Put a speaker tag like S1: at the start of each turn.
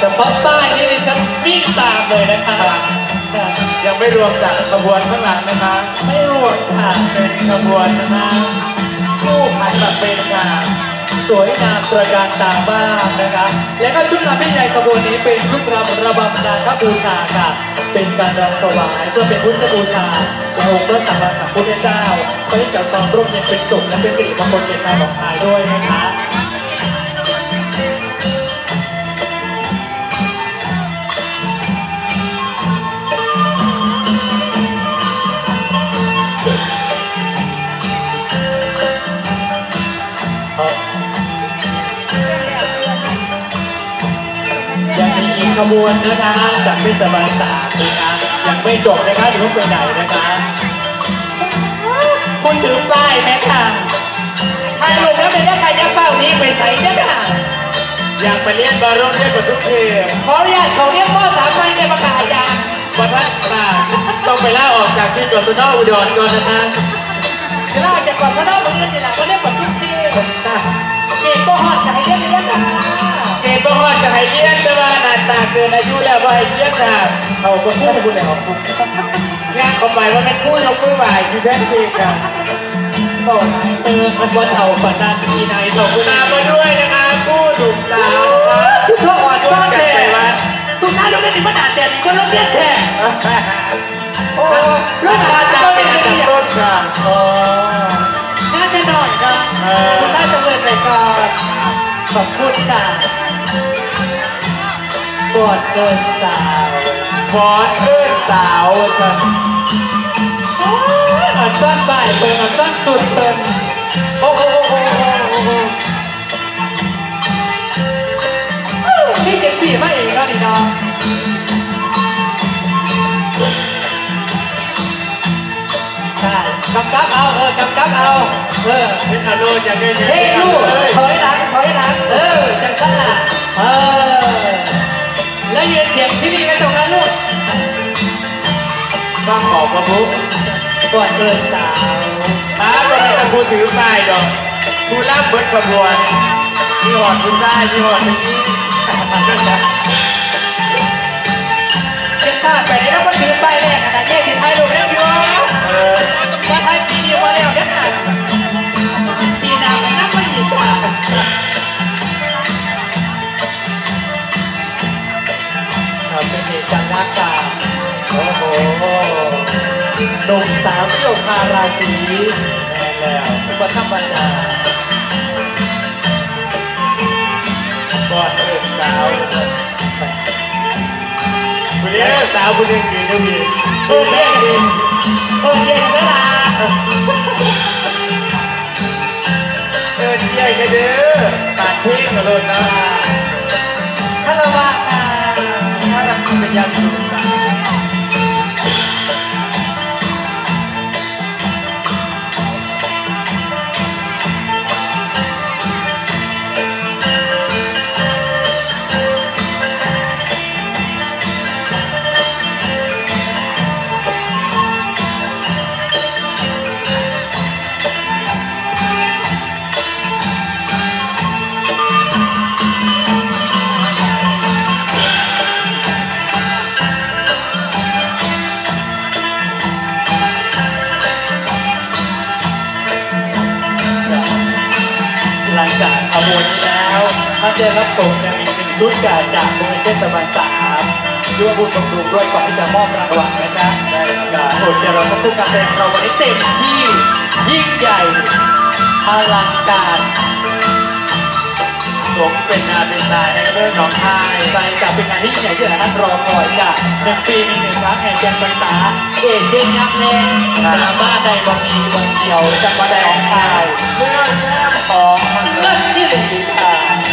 S1: เฉพาะป้ายนี่ดิฉันวิ่งตามเลยนะคะ
S2: ยังไม่รวมจากขบวนข้างหลังนะคะ
S1: ไม่รวมค่ะ
S2: เป็นขบวนนะคะผู้พันแบบเป็นค่ะ
S1: สวยงามตระการตาบ้างนะคะและก็ชุดรำที่ใหญ่ขบวนนี้เป็นชุดรำระบำนาคบูชาค่ะ เป็นการรำถวายเพื่อเป็นพุทธบูชาและองค์พระสัมมาสัมพุทธเจ้าเพื่อให้เกิดความร่มเย็นเป็นสุขและเป็นสิริมงคลแก่ชาวหนองคายด้วยนะคะ บวนนะคะจากเทศบาลสามนะคะยังไม่จบนะคะอย่าเพิ่งไปไหนนะคะ คุณถือป้ายไหมคะถ่ายรูปแล้วเป็นได้ใครจะเฝ้านี้ไปใส่เนี่ยค่ะ
S2: อยากไปเรียนบาร์โรนเรียนกับทุกเทพ
S1: ขออนุญาตเขาเรียกพ่อสามไม้ในประกาศยาง
S2: วันนั้นค่ะต้องไปล่าออกจากที่กศนอุดรก่อนนะคะ
S1: จะเล่าจากก่อนเขาเล่าเรื่องนี่แหละเขาเรียกแบบทุกที่เก่งก็หอดใจเรียกเรียกค่ะ
S2: เกณฑ์บ่ฮอดจะให้เรียนแต่ว่าหน้า ตาเกินอายุแล้วบ่ให้เรียนค่ะ
S1: เขาก็พูดคุณเลยของคุณ
S2: งานเข้าไปว่าเป็นผู้ยกมือไหวคือแท้จริงค่ะ
S1: ก็ไหนเออมันว่าเท่าปานนั้นที่ไหนเท่าคุณ
S2: ตามมาด้วยนะคะผู้หนุ่มสาวนะคะ
S1: อ
S2: ด
S1: เกินสาว
S2: ฟอนเอื้อสาวค่ะ
S1: อันสั้นบ่ายเปิดอันสั้นสุดเปิดโอ้โหโอ้โหโอ้โหโอ้โหนี่เจ็ดสี่มาเองก็นี่น้องใช่กำกับเอาเออกำกับเอาเออ
S2: เป็นอารมณ์อย่างนี้
S1: เฮ้ยลูกถอยหลังถอยหลังเออจังสั้นล่ะเออแล้ว ที่นี่ไว้ตรงนั้นลูก
S2: ต้องขอบพระพุทธ
S1: ก่อนเกิดสาว
S2: อ้าวก็ไม่ต้องพูถือป้ายดอกผู้รับเบิดขบวนมีหอดผู้ได้มีหอด
S1: นี้ ครับเป็นเหตุกลักกันโอ้โหหนุ่มสาวเที่ยวพาราศีแม่แล้วทุกคนธรรมดา
S2: ก่อนเอื้อสาวผู้เลี้ยงสาวผู้หนึ่งอยู่ตรงนี้
S1: เออเย็นเออเย็นเวลา
S2: เออที่ใหญ่กันเด้อปาดเพลงกันเลยนะ เท่า
S1: นจะรับชมยังอีกหนึ่งชุดกาจากโรงเรียนเทศบาลสามด้วยบุญบำรุงด้วยก่อนที่จะมอบรางวัลนะจ๊ะได้การโปรดเดี๋ยวเราต้องพูดการแสดงเราวันนี้เต็มที่ยิ่งใหญ่อลังการ
S2: สมเป็นนาเป็นตาแห่งเมืองหนองคาย
S1: ใจกับเป็นงานที่ยิ่งใหญ่ที่หลายท่านรอคอยจ้ะหนึ่งปีมีหนึ่งครั้งแห่งการภาษาเอเชียนยักษ์แน่ดราม่าใดบางทีบางเดียวจังหวัดใดของไทย
S2: เมื่อแม่ของมัน
S1: เลิศที่หนึ่งดีค่ะ